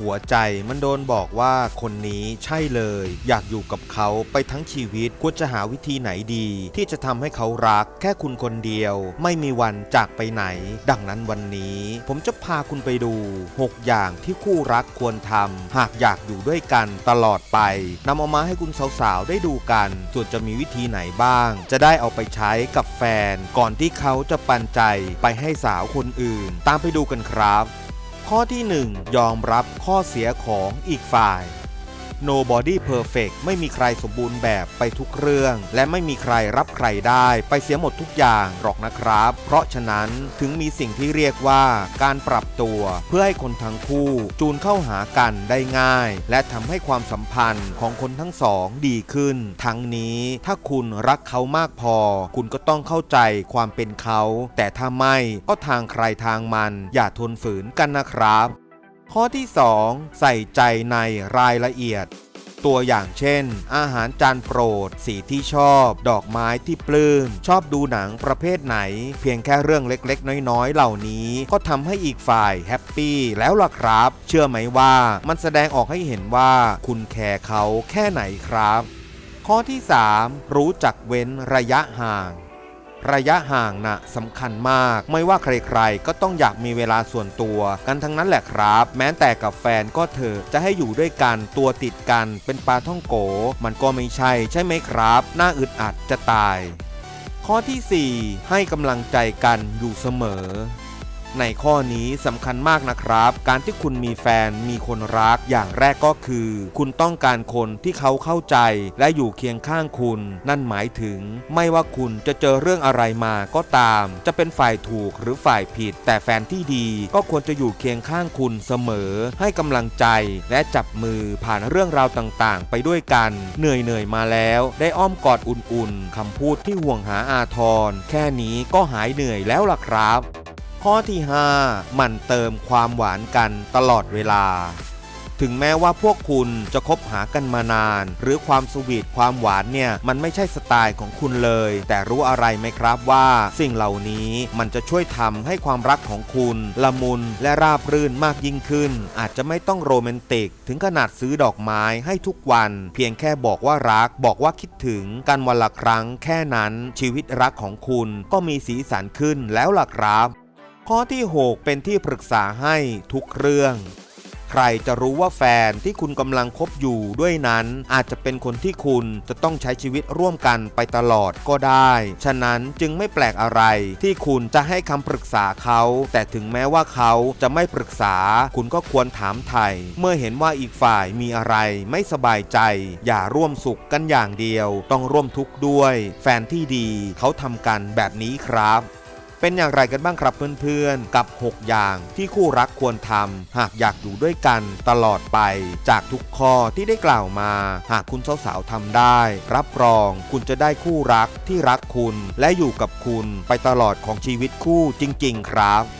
หัวใจมันโดนบอกว่าคนนี้ใช่เลย อยากอยู่กับเขาไปทั้งชีวิตควรจะหาวิธีไหนดี ที่จะทำให้เขารัก แค่คุณคนเดียว ไม่มีวันจากไปไหน ดังนั้นวันนี้ ผมจะพาคุณไปดู 6 อย่างที่คู่รักควรทำหากอยากอยู่ด้วยกันตลอดไปนำเอามาให้คุณสาวๆได้ดูกันส่วนจะมีวิธีไหนบ้าง จะได้เอาไปใช้กับแฟน ก่อนที่เขาจะปันใจไปให้สาวคนอื่น ตามไปดูกันครับ ข้อที่ 1 ยอมรับข้อเสียของอีกฝ่าย Nobody perfect ไม่มีใครสมบูรณ์แบบไปทุกเรื่อง และไม่มีใครรับใครได้ไปเสียหมดทุกอย่างหรอกนะครับ เพราะฉะนั้นถึงมีสิ่งที่เรียกว่าการปรับตัวเพื่อให้คนทั้งคู่จูนเข้าหากันได้ง่าย และทำให้ความสัมพันธ์ของคนทั้งสองดีขึ้น ทั้งนี้ถ้าคุณรักเขามากพอ คุณก็ต้องเข้าใจความเป็นเขา แต่ถ้าไม่ก็ทางใครทางมันอย่าทนฝืนกันนะครับ ข้อที่ 2 ใส่ใจในรายละเอียด ตัวอย่างเช่น อาหารจานโปรด สีที่ชอบ ดอกไม้ที่ปลื้ม ชอบดูหนังประเภทไหน เพียงแค่เรื่องเล็กๆ น้อยๆ เหล่านี้ ก็ทำให้อีกฝ่ายแฮปปี้แล้วล่ะครับ เชื่อไหมว่ามันแสดงออกให้เห็นว่าคุณแคร์เขาแค่ไหนครับ ข้อที่ 3 รู้จักเว้นระยะห่าง ระยะห่างน่ะสำคัญมาก ไม่ว่าใครๆ ก็ต้องอยากมีเวลาส่วนตัว กันทั้งนั้นแหละครับ แม้แต่กับแฟนก็เถอะจะให้อยู่ด้วยกันตัวติดกันเป็นปลาท่องโก มันก็ไม่ใช่ ใช่ไหมครับน่าอึดอัดจะตาย ข้อทีสี่4 ให้กำลังใจกันอยู่เสมอ ในข้อนี้สำคัญมากนะครับ การที่คุณมีแฟนมีคนรักอย่างแรกก็คือ คุณต้องการคนที่เขาเข้าใจและอยู่เคียงข้างคุณ นั่นหมายถึง ไม่ว่าคุณจะเจอเรื่องอะไรมาก็ตาม จะเป็นฝ่ายถูกหรือฝ่ายผิด แต่แฟนที่ดีก็ควรจะอยู่เคียงข้างคุณเสมอ ให้กำลังใจและจับมือผ่านเรื่องราวต่างๆ ไปด้วยกัน เหนื่อยเหนื่อยๆมาแล้ว ได้อ้อมกอดอุ่นๆคำพูดที่ห่วงหาอาทรแค่นี้ก็หายเหนื่อยแล้วล่ะครับ ข้อที่5มันเติมความหวานกันตลอดเวลา ถึงแม้ว่าพวกคุณจะคบหากันมานาน หรือความสวีทความหวานเนี่ย มันไม่ใช่สไตล์ของคุณเลย แต่รู้อะไรไหมครับว่า สิ่งเหล่านี้มันจะช่วยทำให้ความรักของคุณละมุนและราบรื่นมากยิ่งขึ้น อาจจะไม่ต้องโรแมนติก ถึงขนาดซื้อดอกไม้ให้ทุกวัน เพียงแค่บอกว่ารัก บอกว่าคิดถึงกันวันละครั้ง แค่นั้นชีวิตรักของคุณก็มีสีสันขึ้นแล้วล่ะครับ ข้อที่ 6 เป็นที่ปรึกษาให้ทุกเรื่อง ใครจะรู้ว่าแฟนที่คุณกำลังคบอยู่ด้วยนั้น อาจจะเป็นคนที่คุณจะต้องใช้ชีวิตร่วมกันไปตลอดก็ได้ ฉะนั้นจึงไม่แปลกอะไรที่คุณจะให้คำปรึกษาเขา แต่ถึงแม้ว่าเขาจะไม่ปรึกษา คุณก็ควรถามไถ่เมื่อเห็นว่าอีกฝ่ายมีอะไรไม่สบายใจ อย่าร่วมสุขกันอย่างเดียว ต้องร่วมทุกข์ด้วย แฟนที่ดีเขาทำกันแบบนี้ครับ เป็นอย่างไรกันบ้างครับเพื่อนๆ กับ 6 อย่างที่คู่รักควรทำหากอยากอยู่ด้วยกันตลอดไป จากทุกข้อที่ได้กล่าวมา หากคุณสาวๆทำได้ รับรองคุณจะได้คู่รักที่รักคุณ และอยู่กับคุณไปตลอดของชีวิตคู่จริง ๆ ครับ